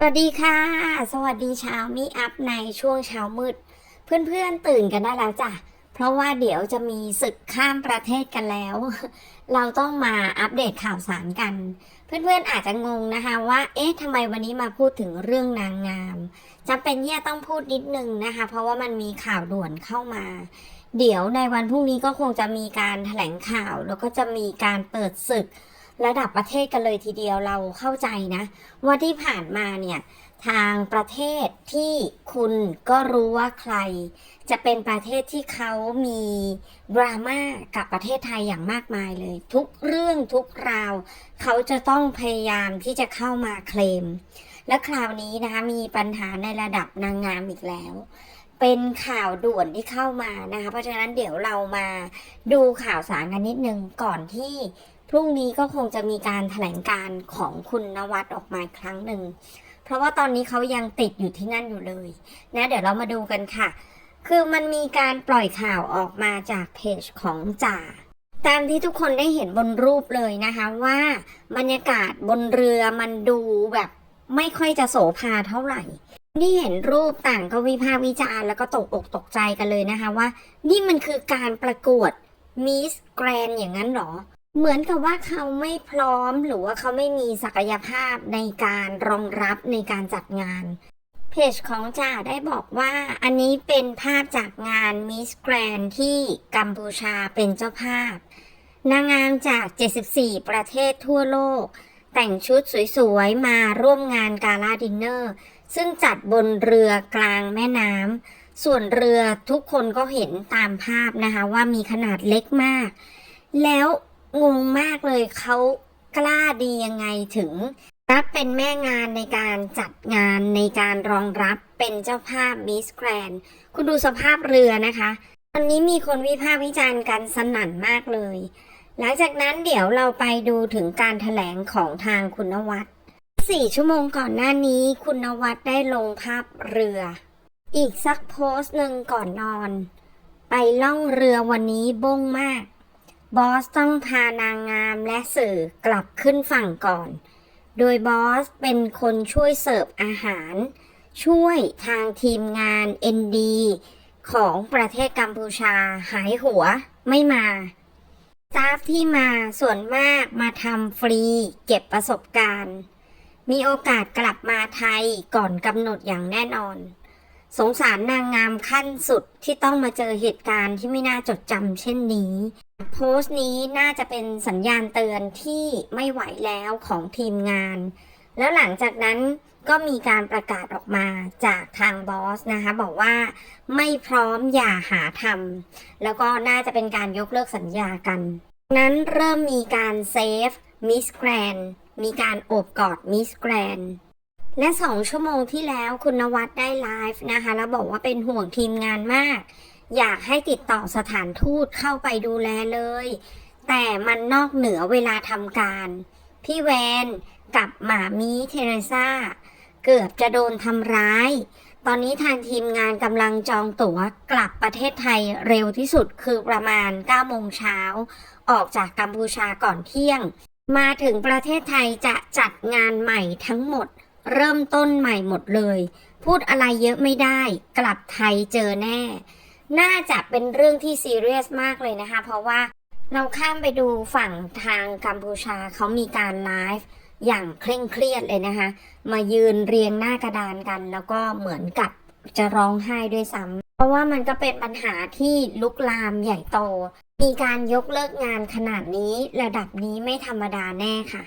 สวัสดีค่ะ สวัสดีเช้ามีอัพในช่วงเช้ามืด เพื่อนๆตื่นกันได้แล้วจ้ะ เพราะว่าเดี๋ยวจะมีศึกข้ามประเทศกันแล้ว เราต้องมาอัปเดตข่าวสารกัน เพื่อนๆอาจจะงงนะคะว่า เอ๊ะทำไมวันนี้มาพูดถึงเรื่องนางงามจำเป็นที่จะต้องพูดนิดนึงนะคะ เพราะว่ามันมีข่าวด่วนเข้ามา เดี๋ยวในวันพรุ่งนี้ก็คงจะมีการแถลงข่าว แล้วก็จะมีการเปิดศึก ระดับประเทศกันเลยทีเดียวเราเข้าใจนะ ว่าที่ผ่านมาเนี่ยทางประเทศที่คุณก็รู้ว่าใคร จะเป็นประเทศที่เขามีดราม่ากับประเทศไทยอย่างมากมายเลย ทุกเรื่องทุกราว เขาจะต้องพยายามที่จะเข้ามาเคลม และคราวนี้นะคะมีปัญหาในระดับนางงามอีกแล้วเป็นข่าวด่วนที่เข้ามานะคะ เพราะฉะนั้นเดี๋ยวเรามาดูข่าวสารกันนิดนึงก่อนที่ พรุ่งนี้ก็คงจะมีการแถลงการของคุณนวัดออกมาครั้งหนึ่ง เพราะว่าตอนนี้เขายังติดอยู่ที่นั่นอยู่เลยนะเดี๋ยวเรามาดูกันค่ะ คือมันมีการปล่อยข่าวออกมาจากเพจของจ่าตามที่ทุกคนได้เห็นบนรูปเลยนะคะว่าบรรยากาศบนเรือมันดูแบบไม่ค่อยจะโสภาเท่าไหร่ นี่เห็นรูปต่างก็วิพากษ์วิจารณ์แล้วก็ตกอกตกใจกันเลยนะคะว่า นี่มันคือการประกวดมิสแกรนอย่างนั้นหรอ เหมือนกับว่าเขาไม่พร้อมหรือว่าเขาไม่มีศักยภาพในการรองรับในการจัดงาน เพจของจ่าได้บอกว่าอันนี้เป็นภาพจากงานมิสแกรนที่กัมพูชาเป็นเจ้าภาพ นางงามจาก 74 ประเทศทั่วโลก แต่งชุดสวยๆ มาร่วมงานกาลาดินเนอร์ ซึ่งจัดบนเรือกลางแม่น้ำส่วนเรือทุกคนก็เห็นตามภาพนะคะว่ามีขนาดเล็กมาก แล้ว งงมากเลยเขากล้าดียังไงถึง รับเป็นแม่งานในการจัดงานในการรองรับเป็นเจ้าภาพมิสแกรนคุณดูสภาพเรือนะคะตอนนี้มีคนวิพากษ์วิจารณ์กันสนั่นมากเลย หลังจากนั้นเดี๋ยวเราไปดูถึงการถแถลงของทางคุณนวัดสี่ชั่วโมงก่อนหน้านี้คุณนวัดได้ลงภาพเรือ อีกสักโพสต์หนึ่งก่อนนอน ไปล่องเรือวันนี้บ้งมาก บอสต้องพานางงามและสื่อกลับขึ้นฝั่งก่อน โดยบอสเป็นคนช่วยเสิร์ฟอาหาร ช่วยทางทีมงาน ND ของประเทศกัมพูชาหายหัวไม่มาสตาฟที่มาส่วนมากมาทำฟรีเก็บประสบการณ์ มีโอกาสกลับมาไทยก่อนกำหนดอย่างแน่นอน สงสารนางงามขั้นสุดที่ต้องมาเจอเหตุการณ์ที่ไม่น่าจดจำเช่นนี้ โพสต์นี้น่าจะเป็นสัญญาณเตือนที่ไม่ไหวแล้วของทีมงาน แล้วหลังจากนั้นก็มีการประกาศออกมาจากทางบอสนะคะบอกว่าไม่พร้อมอย่าหาทำแล้วก็น่าจะเป็นการยกเลิกสัญญากัน นั้นเริ่มมีการเซฟมิสแกรนมีการโอบกอดมิสแกรนและสองชั่วโมงที่แล้วคุณนวัดได้ไลฟ์นะคะแล้วบอกว่าเป็นห่วงทีมงานมาก อยากให้ติดต่อสถานทูตเข้าไปดูแลเลย แต่มันนอกเหนือเวลาทำการ พี่แวนกับหมามีเทเรซ่าเกือบจะโดนทำร้าย ตอนนี้ทางทีมงานกำลังจองตั๋วกลับประเทศไทยเร็วที่สุดคือประมาณ9โมงเช้า ออกจากกัมพูชาก่อนเที่ยง มาถึงประเทศไทยจะจัดงานใหม่ทั้งหมด เริ่มต้นใหม่หมดเลย พูดอะไรเยอะไม่ได้ กลับไทยเจอแน่ น่าจะเป็นเรื่องที่ซีเรียสมากเลยนะคะ เพราะว่าเราข้ามไปดูฝั่งทางกัมพูชาเขามีการไลฟ์อย่างเคร่งเครียดเลยนะคะ มายืนเรียงหน้ากระดานกัน แล้วก็เหมือนกับจะร้องไห้ด้วยซ้ำเพราะว่ามันก็เป็นปัญหาที่ลุกลามใหญ่โต มีการยกเลิกงานขนาดนี้ระดับนี้ไม่ธรรมดาแน่ค่ะ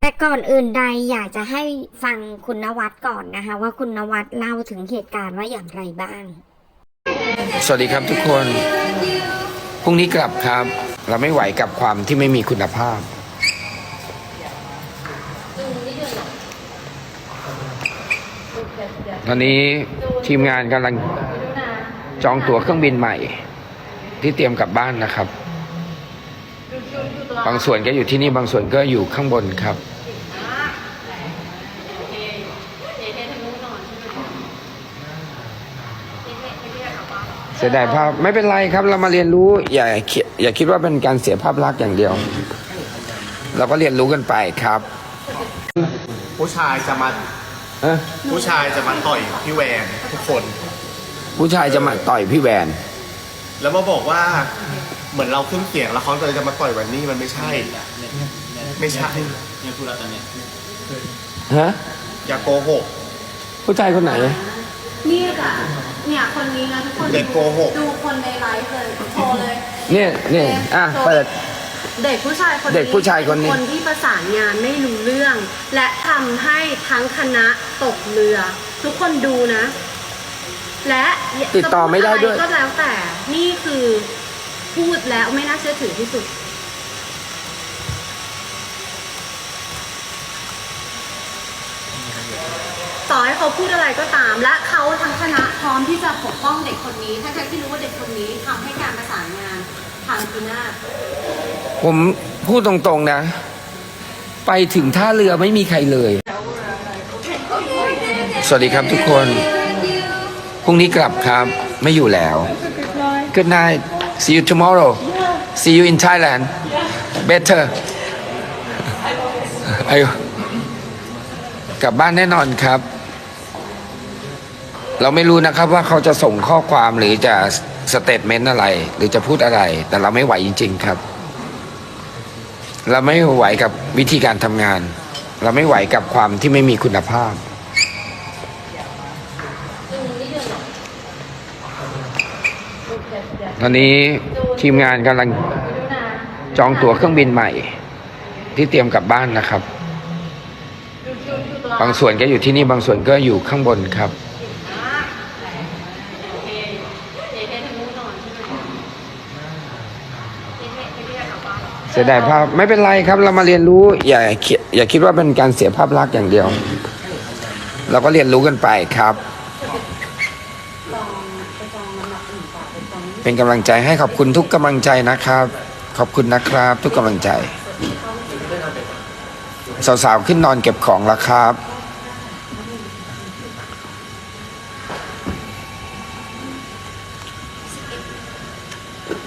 แต่ก่อนอื่นใดอยากจะให้ฟังคุณนวัดก่อนนะคะ ว่าคุณนวัดเล่าถึงเหตุการณ์ว่าอย่างไรบ้าง สวัสดีครับทุกคน พรุ่งนี้กลับครับ เราไม่ไหวกับความที่ไม่มีคุณภาพ ตอนนี้ทีมงานกำลังจองตั๋วเครื่องบินใหม่ ที่เตรียมกลับบ้านนะครับ บางส่วนก็อยู่ที่นี่บางส่วนก็อยู่ข้างบนครับ เสียดายภาพไม่เป็นไรครับ เรามาเรียนรู้อย่าคิดอย่าคิดว่าเป็นการเสียภาพลักษณ์อย่างเดียว เราก็เรียนรู้กันไปครับ ผู้ชายจะมาเอ้อผู้ชายจะมาต่อยพี่แวนทุกคน ผู้ชายจะมาต่อยพี่แวนแล้วมาบอกว่าเหมือนเราขึ้นเสียงแล้วเขาจะมาต่อยวันนี้มันไม่ใช่ ไม่ใช่ฮะอย่าโกหก ผู้ชายคนไหนนี่ค่ะ เนี่ยคนนี้นะทุกคนเด็กโกหก ดูคนในไลฟ์เลยโชว์เลยเนี่ยเนี่ยอะเปิด เด็กผู้ชายคนนี้เด็กผู้ชายคนนี้คนที่ประสานงานไม่รู้เรื่อง และทำให้ทั้งคณะตกเรือ ทุกคนดูนะ และติดต่อไม่ได้ด้วย จะพูอะไรก็แล้วแต่นี่คือพูดแล้วไม่น่าเชื่อถือที่สุด ต่อให้เขาพูดอะไรก็ตาม และเขาทั้งคณะพร้อมที่จะปกป้องเด็กคนนี้ทั้งๆที่รู้ว่าเด็กคนนี้ทำให้การประสานงานทางพินาศผมพูดตรงๆนะ ไปถึงท่าเรือไม่มีใครเลย สวัสดีครับทุกคน พรุ่งนี้กลับครับ ไม่อยู่แล้ว Good night see you tomorrow see you in Thailand better ไอ้กลับบ้านแน่นอนครับ เราไม่รู้นะครับว่าเขาจะส่งข้อความหรือจะสเตทเมนต์อะไร หรือจะพูดอะไร แต่เราไม่ไหวจริง ๆครับ เราไม่ไหวกับวิธีการทำงาน เราไม่ไหวกับความที่ไม่มีคุณภาพ ตอนนี้ทีมงานกำลังจองตั๋วเครื่องบินใหม่ ที่เตรียมกลับบ้านนะครับ บางส่วนก็อยู่ที่นี่บางส่วนก็อยู่ข้างบนครับ สียดายภาพไม่เป็นไรครับ เรามาเรียนรู้ อย่าอย่าคิดว่าเป็นการเสียภาพลักษณ์อย่างเดียว เราก็เรียนรู้กันไปครับ เป็นกำลังใจให้ขอบคุณทุกกำลังใจนะครับ ขอบคุณนะครับ ทุกกำลังใจสาวๆขึ้นนอนเก็บของแล้วครับ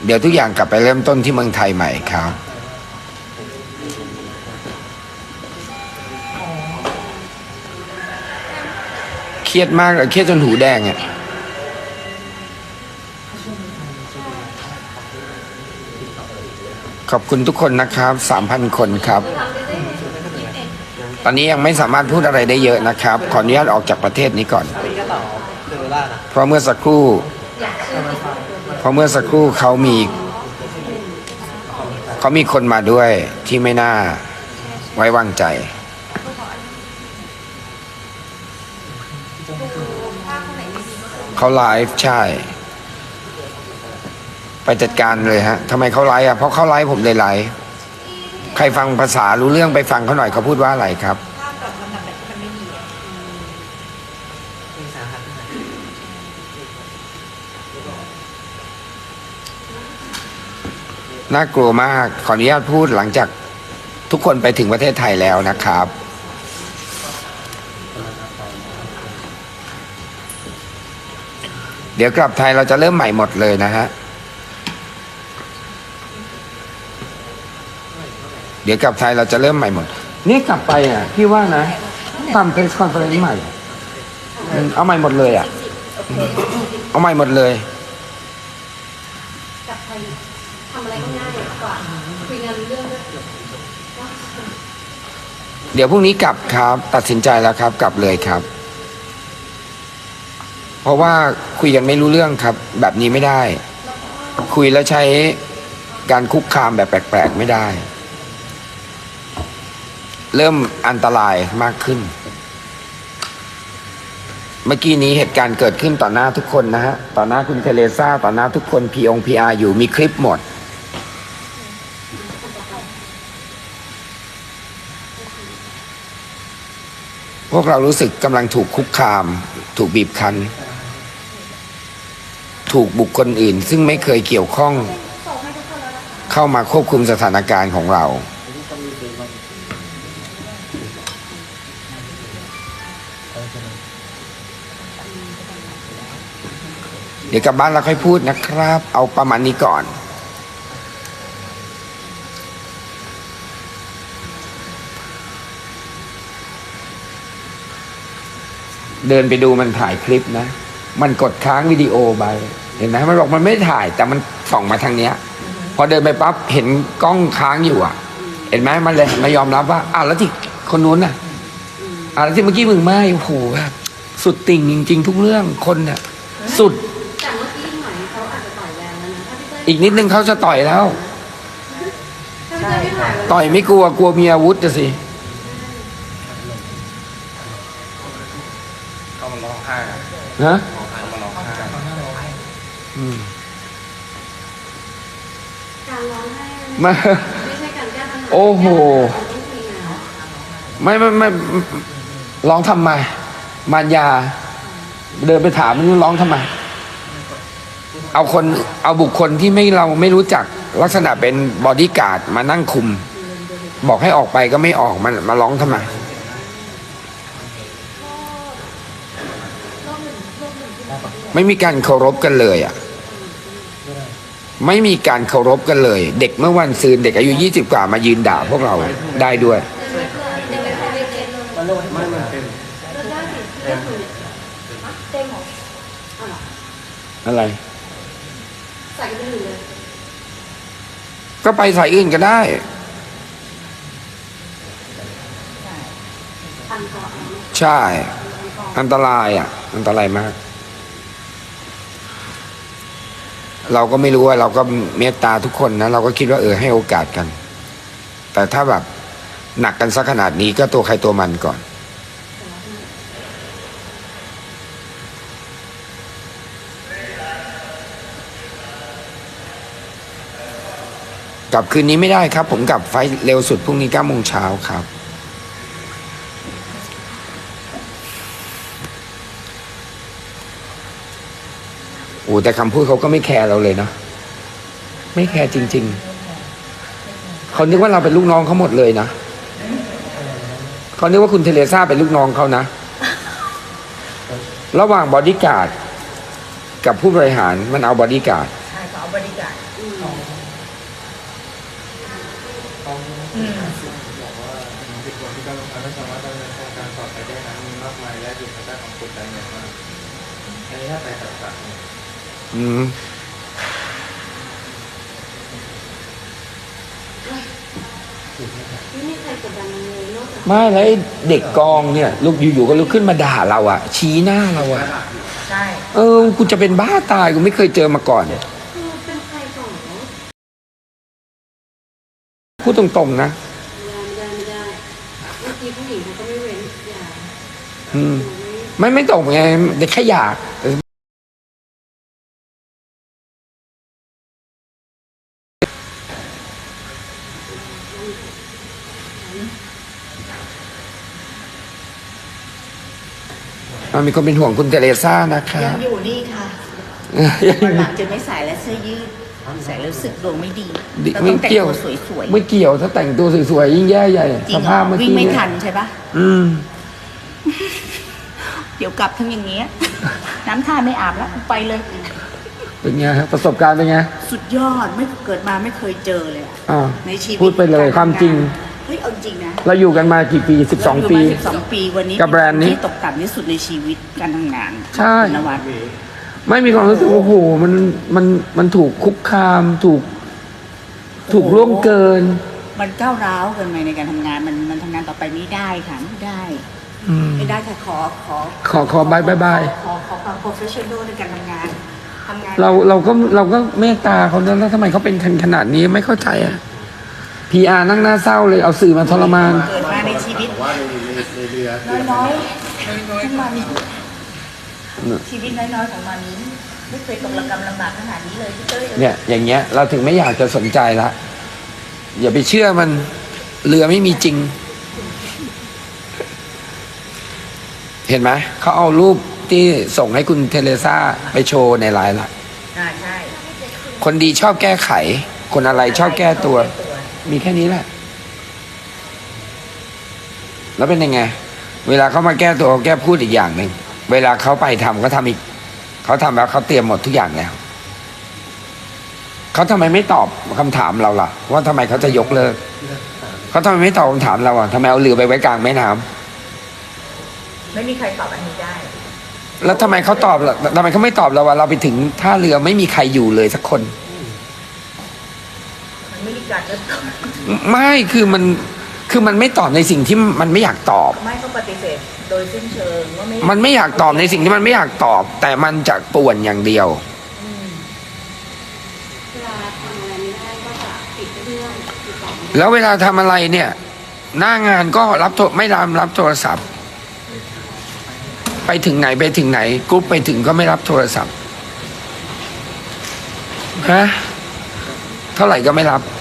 เดี๋ยวทุกอย่างกลับไปเริ่มต้นที่เมืองไทยใหม่ครับ เครียดมากเครียดจนหูแดงอะขอบคุณทุกคนนะครับสามพันคนครับ ตอนนี้ยังไม่สามารถพูดอะไรได้เยอะนะครับ ขออนุญาตออกจากประเทศนี้ก่อน เพราะเมื่อสักครู่ เพราะเมื่อสักครู่เขามี เขามีคนมาด้วยที่ไม่น่าไว้วางใจ เขาไลฟ์ใช่ ไปจัดการเลยฮะทำไมเขาไลฟ์อะเพราะเขาไลฟ์ผมเลยไลฟ์ใครฟังภาษารู้เรื่องไปฟังเขาหน่อยเขาพูดว่าอะไรครับน่ากลัวมากขออนุญาตพูดหลังจากทุกคนไปถึงประเทศไทยแล้วนะครับ ดี๋ยวกลับไทยเราจะเริ่มใหม่หมดเลยนะฮะ เดี๋ยวกลับไทยเราจะเริ่มใหม่หมด นี่กลับไปอะ พี่ว่านะทำเพรสคอนเฟอเรนซ์ใหม่ เอาใหม่หมดเลยอะ เอาใหม่หมดเลยกับใครทำอะไรก็ง่ายกว่าคุยงานเรื่องด้วยเดี๋ยวพรุ่งนี้กลับครับ ตัดสินใจแล้วครับ กลับเลยครับ เพราะว่าคุยกันไม่รู้เรื่องครับ แบบนี้ไม่ได้ คุยแล้วใช้การคุกคามแบบแปลกๆไม่ได้ เริ่มอันตรายมากขึ้น เมื่อกี้นี้เหตุการณ์เกิดขึ้นต่อหน้าทุกคนนะฮะ ต่อหน้าคุณเทเลซ่า ต่อหน้าทุกคนพีองพีอาอยู่มีคลิปหมดพวกเรารู้สึกกำลังถูกคุกคาม ถูกบีบคั้น ถูกบุคคลอื่น ซึ่งไม่เคยเกี่ยวข้องเข้ามาควบคุมสถานการณ์ของเรา เดี๋ยวกลับบ้านเราค่อยพูดนะครับ เอาประมาณนี้ก่อนเดินไปดูมันถ่ายคลิปนะ มันกดค้างวิดีโอไป เห็นไหมมันบอกมันไม่ถ่าย แต่มันส่องมาทางเนี้ย พอเดินไปปั๊บเห็นกล้องค้างอยู่อะ เห็นไหมมันเลยมายอมรับว่าอ้าวแล้วที่คนนู้นน่ะอ้าวแล้วที่เมื่อกี้มึงไม่โอ้โหแบบสุดติ่งจริง ๆ ทุกเรื่องคนเนี่ยสุดแต่เมื่อกี้เหมือนเขาอาจจะต่อยแรงแล้วนะถ้าพี่เต้ยอีกนิดนึงเขาจะต่อยแล้ว ถ้าพี่เต้ยไม่ถ่ายต่อยไม่กลัวกลัวมีอาวุธจะสิก็มันร้องไห้ฮะมันร้องไห้ อืม การร้องไห้ มา ไม่ใช่การแก้ปัญหาโอ้โหการต้องคุยงานไม่ไม่ไม่ร้องทำไมมารยา เดินไปถามมันร้องทำไม เอาคนเอาบุคคลที่ไม่เราไม่รู้จักลักษณะเป็นบอดี้การ์ดมานั่งคุม บอกให้ออกไปก็ไม่ออกมันมาร้องทำไม ไม่มีการเคารพกันเลยอะ ไม่มีการเคารพกันเลย เด็กเมื่อวันซืนเด็กอายุยี่สิบกว่ามายืนด่าพวกเราได้ด้วย ไม่มันเป็นอะไร ใส่กันไปเลย ก็ไปสายอื่นก็ได้พันคอเอาไหมใช่ อันตรายอะ อันตรายมาก เราก็ไม่รู้ว่าเราก็เมตตาทุกคนนะเราก็คิดว่าเออให้โอกาสกัน แต่ถ้าแบบหนักกันสักขนาดนี้ก็ตัวใครตัวมันก่อน กลับคืนนี้ไม่ได้ครับ ผมกลับไฟเร็วสุดพรุ่งนี้เก้าโมงเช้าครับ อ้แต่คำพูดเขาก็ไม่แคร์เราเลยเนาะไม่แคร์จริง ๆเขานึกว่าเราเป็นลูกน้องเขาหมดเลยนะเขานึกว่าคุณเทเลซ่าเป็นลูกน้องเขานะ ระหว่างบอดี้การ์ดกับผู้บริหารมันเอาบอดี้การ์ดใช่เขาเอาบริการสิบคนที่ก็ลงมาไม่สามารถดำเนินโครงการต่อไปได้นั้นมีมากมายและอยู่ภายใต้ความกดดันอย่างมากอันนี้ถ้าไปตัดตัดเนี่ย อืมไม่มีใครกดดันมันเลยนอกจากไม่แล้วไอ้เด็กกองเนี่ย ลูกอยู่ๆก็ลุกขึ้นมาด่าเราอะชี้หน้าเราอะใช่เออ กูจะเป็นบ้าตายกูไม่เคยเจอมาก่อน คือเป็นใครก่อนเนาะพูดตรงๆนะ ไม่ได้ไม่ได้ไม่ได้เมื่อกี้ผู้หญิงเขาก็ไม่เว้นอย่าอืม ไม่ไม่ตรงไงแต่แค่อยาก มันมีคนเป็นห่วงคุณเทเรซ่านะคะ ยังอยู่นี่ค่ะวันหลังจะไม่ใส่แล้วเสื้อยืดใส่แล้วรู้สึกดวงไม่ดีดิเราไม่ต้องแต่งเกี่ยว ตัวสวยไม่เกี่ยวถ้าแต่งตัวสวยๆยิ่งแย่ใหญ่ๆจริสงเหรภาอพเมื่อวิ่งกี้ไม่เนี่ยทันใช่ปะอืม เดี๋ยวกลับทั้งอย่างเงี้ย น้ำท่าไม่อาบแล้วไปเลย เป็นไงฮะประสบการณ์เป็นไงสุดยอดไม่เกิดมาไม่เคยเจอเลยอะอ่าในชีวิตพูดไปเลยความจริง เฮ้ยเอาจริงนะเราอยู่กันมากี่ปีสิบสองเราปียู่มา12ปีวันนี้กับแบรนด์นี้ ที่ตกต่ำที่สุดในชีวิตการทำงานใช่คุณนวัดไม่มีความรู้สึกว่าโอ้โหมันมันมันถูกคุกคาม ถูก ถูกล่วงเกิน มันก้าวร้าวเกินไปในการทำงานมันมันทำงานต่อไปไม่ได้ค่ะไม่ได้ อืม ไม่ได้ค่ะขอขอขอขอบายบายบาย ขอขอความ professional ในการทำงานทำงาน เราเราก็เราก็เมตตาเขานะแล้วทำไมเขาเป็นขนาดนี้ไม่เข้าใจอะ พีอานั่งหน้าเศร้าเลยเอาสื่อมาทรมาน เกิดมาในชีวิตว่าในในในเรือน้อยๆน้อยๆมานี้ชีวิตน้อยๆของมานี้ไม่เคยตกระกำลำบากขนาดนี้เลยพี่เต้ยเนี่ยอย่างเงี้ยเราถึงไม่อยากจะสนใจละอย่าไปเชื่อมันเรือไม่มีจริง เห็นไหมเขาเอารูปที่ส่งให้คุณเทเลซ่าไปโชว์ในไลน์ละอ่าใช่คนดีชอบแก้ไข คนอะไรชอบแก้ตัว มีแค่นี้แหละ แล้วเป็นยังไง เวลาเขามาแก้ตัวเขาแก้พูดอีกอย่างหนึ่ง เวลาเขาไปทำก็ทำอีก เขาทำแล้วเขาเตรียมหมดทุกอย่างแล้ว เขาทำไมไม่ตอบคำถามเราล่ะ ว่าทำไมเขาจะยกเลิก เขาทำไมไม่ตอบคำถามเราอะทำไมเอาเรือไปไว้กลางแม่น้ำไม่มีใครตอบอันนี้ได้แล้วทำไมเขาตอบล่ะทำไมเขาไม่ตอบเราว่าเราไปถึงท่าเรือไม่มีใครอยู่เลยสักคน มันไม่มีการเลือกตอบไม่คือมันคือมันไม่ตอบในสิ่งที่มันไม่อยากตอบ ไม่ก็ปฏิเสธโดยสิ้นเชิงว่าไม่มันไม่อยากตอบในสิ่งที่มันไม่อยากตอบ แต่มันจะป่วนอย่างเดียว อืมเวลาทำอะไรไม่ได้ก็จะปิดเรื่องปิดต่อไม่ได้แล้วเวลาทำอะไรเนี่ย หน้างานก็รับโทรไม่รับรับโทรศัพท์ ไปถึงไหนไปถึงไหนกรุ๊ปไปถึงก็ไม่รับโทรศัพท์ฮะเท่าไหร่ก็ไม่รับไม่ไหวไม่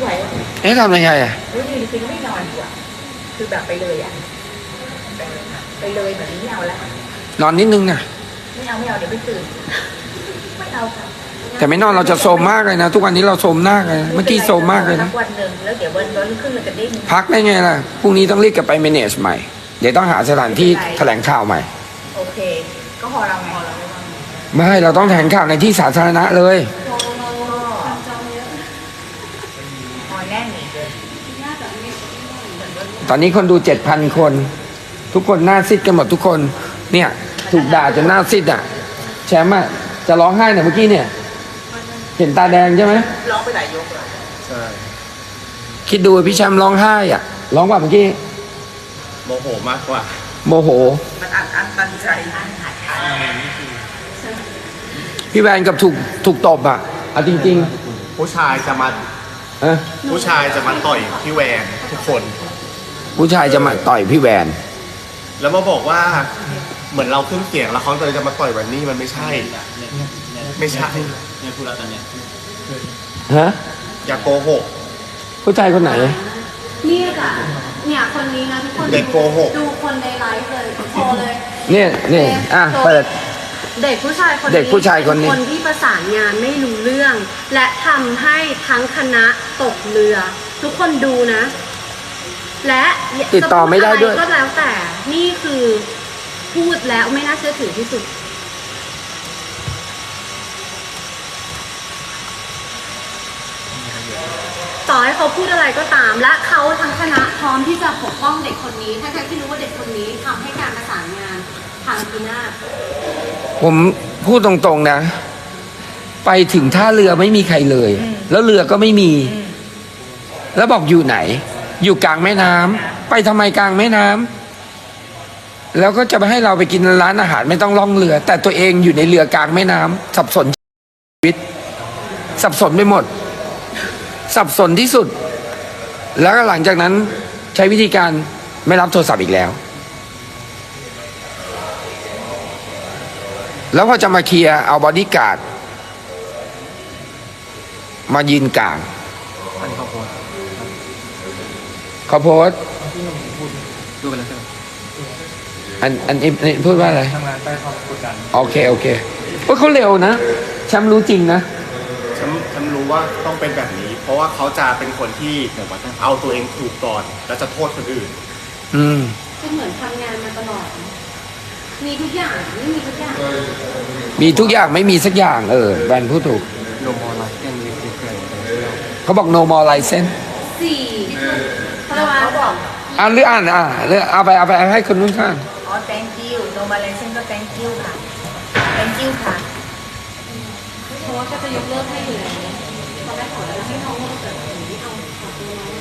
ไหวไม่ไหวเอ๊ะทำยังไงอะรู้ดีจริงๆไม่นอนดีกว่าคือแบบไปเลยอะไปเลยแบบนี้ไม่เอาแล้วนอนนิดนึงนะไม่เอาไม่เอาเดี๋ยวไปตื่นไม่เอาค่ะแต่ไม่นอนเราจะโซมมากเลยนะ ทุกวันนี้เราโซมมากเลยเมื่อกี้โซมมากเลยสันะกวันหนึ่งแล้วเดี๋ยววันวันรุ่งขึ้นเราจะได้มีพักได้ไงล่ะพรุ่งนี้ต้องรีบกลับไป manage ใหม่ เดี๋ยวต้องหาสถานที่แถลงข่าวใหม่โอเค ก็พอเราไงพอเราไม่ว่าไงไม่เราต้องแถลงข่าวในที่สาธารณะเลย เราเราทำจองเยอะ พอแน่นอีกเลย น่าจะไม่ ตอนนี้คนดูเจ็ดพันคน ทุกคนหน้าซิดกันหมดทุกคน เนี่ย ถูกด่าจนหน้าซิดอะ แชมป์อะจะร้องไห้เนี่ยเมื่อกี้เนี่ย เห็นตาแดงใช่ไหมร้องไปหลายยกแล้วใช่คิดดูพี่แชมป์ร้องไห้อะร้องว่าเมื่อกี้โมโหมากกว่า โมโห มันอัดอั้นตันใจพี่แวนกับถูกถูกตบอะเอาจริง ผู้ชายจะมาๆเอะผู้ชายจะมาต่อยพี่แวนทุกคน ผู้ชายจะมาต่อยพี่แวน แล้วมาบอกว่าเหมือนเราขึ้นเสียงแล้วเขาเลยจะมาต่อยวันนี้มันไม่ใช่ ไม่ใช่ฮะ อย่าโกหก ผู้ชายคนไหน เนี่ยจ้ะเนี่ยคนนี้นะทุกคนเด็กโกหก ดูคนในไลฟ์เลยโชว์เลยเนี่ยเนี่ยอะเปิด เด็กผู้ชายคนนี้เด็กผู้ชายคนนี้ เป็คนที่ประสานงานไม่รู้เรื่อง และทำให้ทั้งคณะตกเรือ ทุกคนดูนะ และติดต่อไม่ได้ด้วยจะพูอะไรก็แล้วแต่ นี่คือพูดแล้วไม่น่าเชื่อถือที่สุด ต่อให้เขาพูดอะไรก็ตาม และเขาทั้งคณะพร้อมที่จะปกป้องเด็กคนนี้ทั้งๆที่รู้ว่าเด็กคนนี้ทำให้การประสานงานทางพีนาศผมพูดตรงๆนะ ไปถึงท่าเรือไม่มีใครเลย แล้วเรือก็ไม่มี แล้วบอกอยู่ไหน อยู่กลางแม่น้ำไปทำไมกลางแม่น้ำแล้วก็จะไปให้เราไปกินร้านอาหารไม่ต้องล่องเรือ แต่ตัวเองอยู่ในเรือกลางแม่น้ำสับสนชีวิต สับสนไปหมด สับสนที่สุด แล้วก็หลังจากนั้นใช้วิธีการไม่รับโทรศัพท์อีกแล้ว แล้วพอจะมาเคลียร์เอาบอดี้การ์ดมายืนกลาง อันนี้เขาโพสต์ เขาโพสต์ดูไปแล้วใช่ไหมอันอันนี้อันนี้พูดว่าอะไร ทำงานใต้ความกดดันโอเค โอเคเฮ้ยเขาเร็วนะแชมป์รู้จริงนะ ฉันฉันรู้ว่าต้องเป็นแบบนี้ เพราะว่าเขาจะเป็นคนที่เอาตัวเองถูกก่อน แล้วจะโทษคนอื่น อืมก็เหมือนทำงานมาตลอด มีทุกอย่างไม่มีทุกอย่าง มีทุกอย่างไม่มีสักอย่าง เออแบรนด์พูดถูก โนมอลไลฟ์ยังมีเกิดเขาบอก no more license สี่ เขาเรียกว่าเขาบอกอ่านหรืออ่านอ่าหรือเอาไปเอาไปให้คนนู้นข้างอ๋อ thank you no Malaysian ก็ thank you ค่ะ thank you ค่ะเพราะว่าก็จะยกเลิกให้อยู่แล้วตอนแรกขอจะให้น้องเกิดสิ่งที่เอาขอตัวน้อง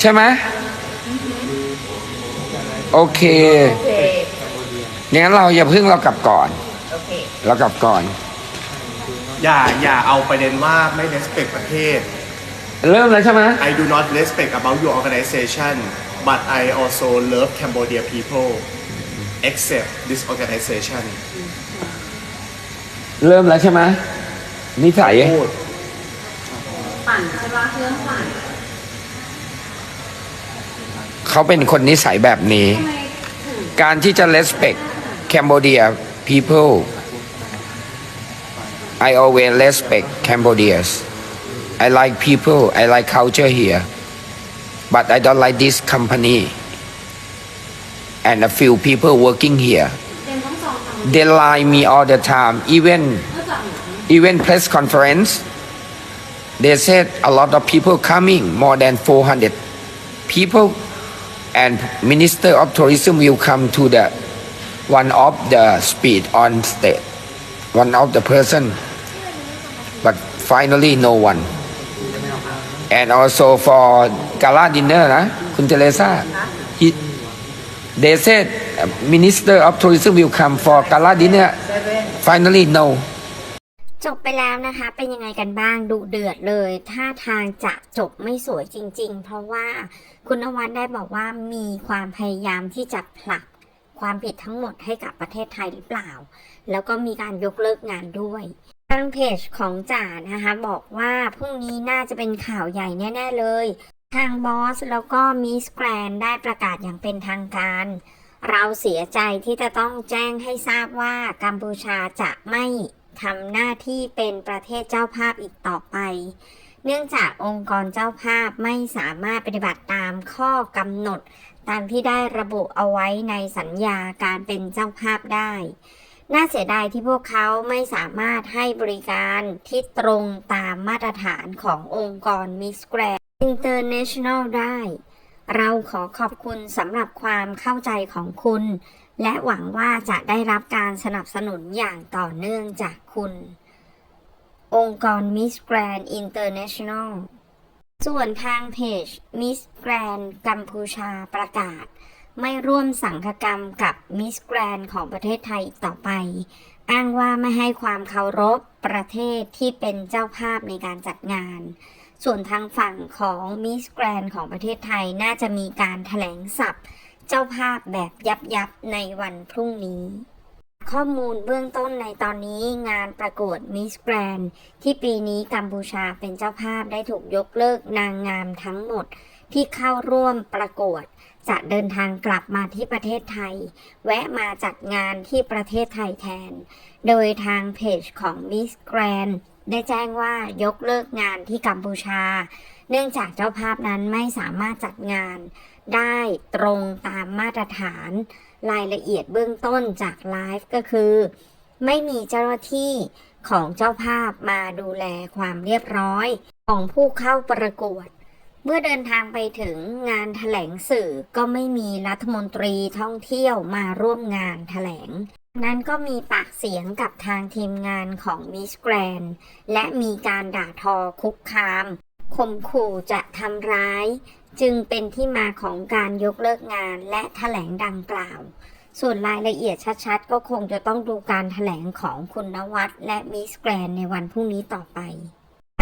ใช่ไหมโอเคโอเคอย่างนั้นเราอย่าเพิ่งเรากลับก่อน โอเค เรากลับก่อน อย่าอย่าเอาประเด็นว่าไม่ respect ประเทศ เริ่มแล้วใช่ไหม I do not respect about your organization but I also love Cambodia people except this organization เริ่มแล้วใช่ไหมนิสัยพูดปั่นใช่ปะเรื่องปั่นเขาเป็นคนนิสัยแบบนี้ ทำไมถึง การที่จะ respect Cambodia people I always respect Cambodians. I like people, I like culture here. But I don't like this company and a few people working here. They lie me all the time. Even even press conference, they said a lot of people coming, more than 400 people, and Minister of Tourism will come to the one of the speed on stage, one of the person finally no one and also for gala dinner นะคุณเจเลซ่า they said minister of tourism will come for gala dinner finally no จบไปแล้วนะคะ เป็นยังไงกันบ้างดุเดือดเลยท่าทางจะจบไม่สวยจริง ๆ เพราะว่าคุณนวัดได้บอกว่ามีความพยายามที่จะผลักความผิดทั้งหมดให้กับประเทศไทยหรือเปล่า แล้วก็มีการยกเลิกงานด้วย ทางเพจของจ่านะคะบอกว่าพรุ่งนี้น่าจะเป็นข่าวใหญ่แน่ ๆ เลย ทางบอสแล้วก็มิสแกรนได้ประกาศอย่างเป็นทางการ เราเสียใจที่จะต้องแจ้งให้ทราบว่ากัมพูชาจะไม่ทำหน้าที่เป็นประเทศเจ้าภาพอีกต่อไป เนื่องจากองค์กรเจ้าภาพไม่สามารถปฏิบัติตามข้อกำหนด ตามที่ได้ระบุเอาไว้ในสัญญาการเป็นเจ้าภาพได้ น่าเสียดายที่พวกเขาไม่สามารถให้บริการที่ตรงตามมาตรฐานขององค์กร Miss Grand International ได้ เราขอขอบคุณสำหรับความเข้าใจของคุณ และหวังว่าจะได้รับการสนับสนุนอย่างต่อเนื่องจากคุณ องค์กร Miss Grand International ส่วนทางเพจ Miss Grand กัมพูชาประกาศ ไม่ร่วมสังฆกรรมกับ Miss Grand ของประเทศไทยอีกต่อไป อ้างว่าไม่ให้ความเคารพประเทศที่เป็นเจ้าภาพในการจัดงาน ส่วนทางฝั่งของ Miss Grand ของประเทศไทยน่าจะมีการแถลงสับเจ้าภาพแบบยับยับในวันพรุ่งนี้ข้อมูลเบื้องต้นในตอนนี้งานประกวด Miss Grand ที่ปีนี้กัมพูชาเป็นเจ้าภาพได้ถูกยกเลิกนางงามทั้งหมด ที่เข้าร่วมประกวด จะเดินทางกลับมาที่ประเทศไทย แวะมาจัดงานที่ประเทศไทยแทน โดยทางเพจของ Miss Grand ได้แจ้งว่ายกเลิกงานที่กัมพูชา เนื่องจากเจ้าภาพนั้นไม่สามารถจัดงาน ได้ตรงตามมาตรฐาน รายละเอียดเบื้องต้นจากไลฟ์ก็คือ ไม่มีเจ้าหน้าที่ของเจ้าภาพมาดูแลความเรียบร้อยของผู้เข้าประกวด เมื่อเดินทางไปถึงงานแถลงสื่อก็ไม่มีรัฐมนตรีท่องเที่ยวมาร่วมงานแถลง นั้นก็มีปากเสียงกับทางทีมงานของมิสแกรนและมีการด่าทอคุกคามข่มขู่จะทำร้าย จึงเป็นที่มาของการยกเลิกงานและแถลงดังกล่าว ส่วนรายละเอียดชัดๆ ก็คงจะต้องดูการแถลงของคุณนวัดและมิสแกรนในวันพรุ่งนี้ต่อไป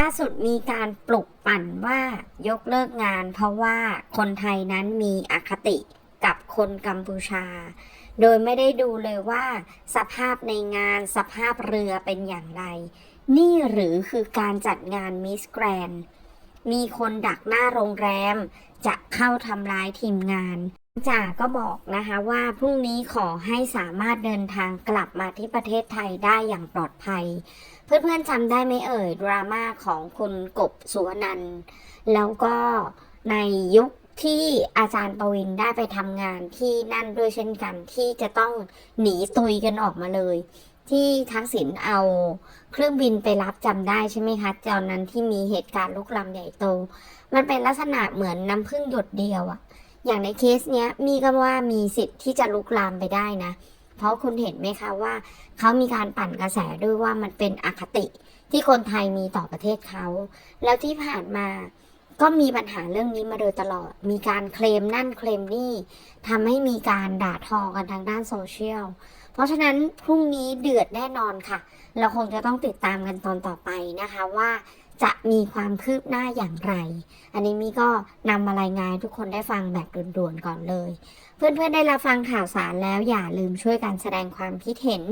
ล่าสุดมีการปลุกปั่นว่ายกเลิกงาน เพราะว่าคนไทยนั้นมีอคติกับคนกัมพูชา โดยไม่ได้ดูเลยว่า สภาพในงานสภาพเรือเป็นอย่างไร นี่หรือคือการจัดงานมิสแกรนมีคนดักหน้าโรงแรม จะเข้าทำร้ายทีมงานจ่าก็บอกนะคะว่าพรุ่งนี้ขอให้สามารถเดินทางกลับมาที่ประเทศไทยได้อย่างปลอดภัย เพื่อนๆจำได้ไหมเอ่ยดราม่าของคุณกบสุวนันแล้วก็ในยุคที่อาจารย์ประวินได้ไปทำงานที่นั่นด้วยเช่นกันที่จะต้องหนีตุยกันออกมาเลย ที่ทักษิณเอาเครื่องบินไปรับจำได้ใช่ไหมคะตอนนั้นที่มีเหตุการณ์ลุกลามใหญ่โต มันเป็นลักษณะเหมือนน้ำพึ่งหยดเดียวอะอย่างในเคสเนี้ยมีก็ว่ามีสิทธิ์ที่จะลุกลามไปได้นะ เพราะคุณเห็นไหมคะว่าเขามีการปั่นกระแสด้วยว่ามันเป็นอคติที่คนไทยมีต่อประเทศเขา แล้วที่ผ่านมาก็มีปัญหาเรื่องนี้มาโดยตลอด มีการเคลมนั่นเคลมนี่ทำให้มีการด่าทอกันทางด้านโซเชียล เพราะฉะนั้นพรุ่งนี้เดือดแน่นอนค่ะ เราคงจะต้องติดตามกันตอนต่อไปนะคะว่า จะมีความคืบหน้าอย่างไร อันนี้มีก็นำมารายงานทุกคนได้ฟังแบบด่วนๆก่อนเลย เพื่อนๆได้รับฟังข่าวสารแล้วอย่าลืมช่วยกันแสดงความคิดเห็น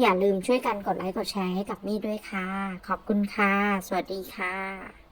อย่าลืมช่วยกันกดไลค์กดแชร์ให้กับมี่ด้วยค่ะ ขอบคุณค่ะ สวัสดีค่ะ